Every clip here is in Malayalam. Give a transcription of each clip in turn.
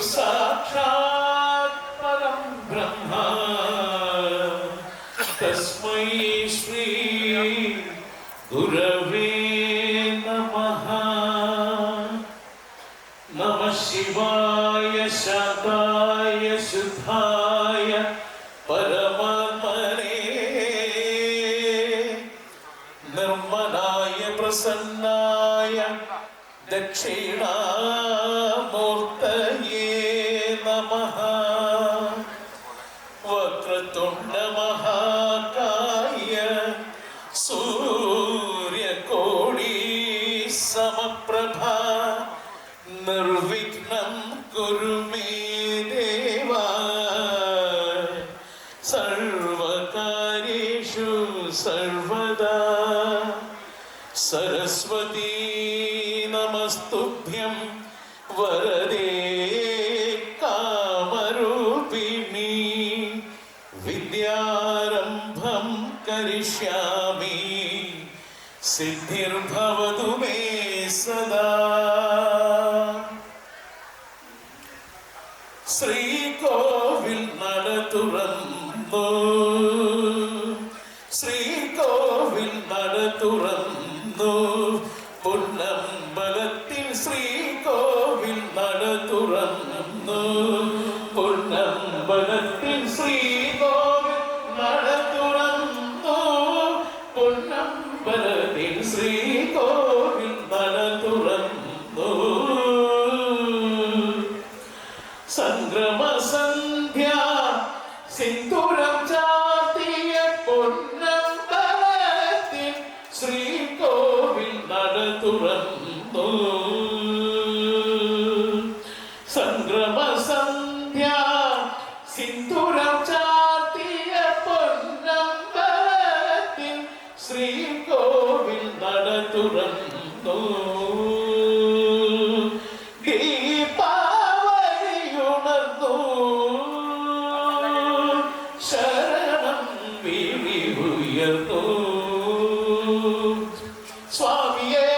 साक्षात् परं ब्रह्म। तस्मै श्री गुरवे नमः। नमः शिवाय शताय शुद्धाय परमात्मने। निर्मलाय प्रसन्नाय दक्षिणा नमः। वक्रतुण्डमहाकाय। सूर्यकोटि समप्रभा निर्विघ्नं कुरु मे देवा। सर्वकार्येषु सर्वदा। सरस्वती नमस्तुभ्यं। वरदे विद्यारम्भं करिष्यामि सिद्धिर्भवतु मे सदा ശ്രീകോവിൽ നട തുറന്നു ശ്രീകോവിൽ നട തുറന്നു പൊന്നമ്പലത്തിൽ ശ്രീകോവിൽ നട തുറന്നു പൊന്നമ്പലത്തിൽ പൊന്നമ്പലത്തിൽ ശ്രീകോവിൽ നട തുറന്നു. സംക്രമസന്ധ്യ സിന്ദൂരം ചാർത്തിയ പൊന്നമ്പലത്തിൽ ശ്രീകോവിൽ നട തുറന്നു. സംക്രമസന്ധ്യ സിന്ദൂരം തുറന്നു ദീപാവലിയുണർന്നു. ശരണം വിളി ഉയർന്നു സ്വാമിയേ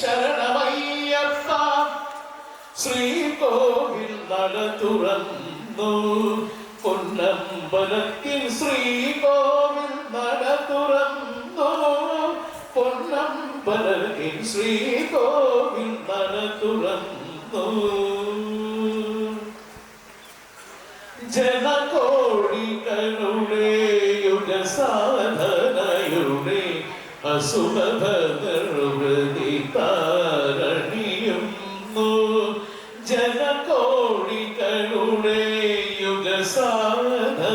ശരണമയ്യപ്പ ശ്രീകോവിൽ നട തുറന്നു. പൊന്നമ്പലത്തിൽ ശ്രീകോവിൽ നട തുറന്നു. പൊന്നമ്പലത്തിൽ ശ്രീകോവിൽ മന തുറന്നു ജനകോടികളുടെ സാധനയുടെ അസുഖൃതി താരണിയുന്നു ജനകോടികളുടെ യുഗസാധനയുടെ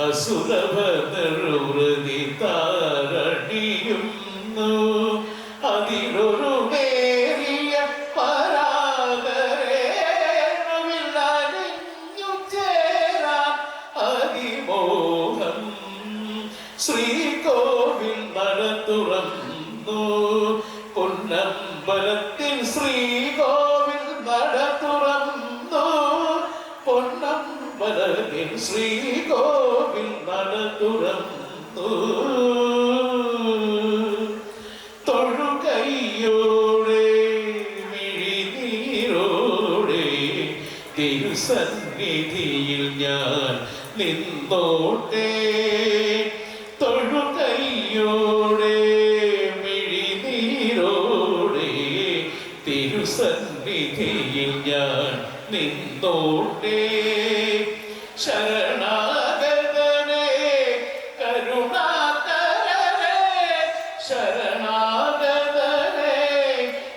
അസുരഭൃതി ശ്രീകോവിൽ നട തുറന്നു. പൊന്നമ്പലത്തിൽ ശ്രീകോവിൽ നട തുറന്നു. പൊന്നമ്പലത്തിൽ ശ്രീകോവിൽ നട തുറന്നു. തൊഴുകൈയോടെ മിഴിനീരോടെ തിരുസന്നിധിയിൽ ഞാൻ നിന്നോട്ടെ. തൊഴുകൈയോടെ മിഴിനീരോടെ ഞാൻ നിന്നോട്ടേ. ശരണാഗതിയിൽ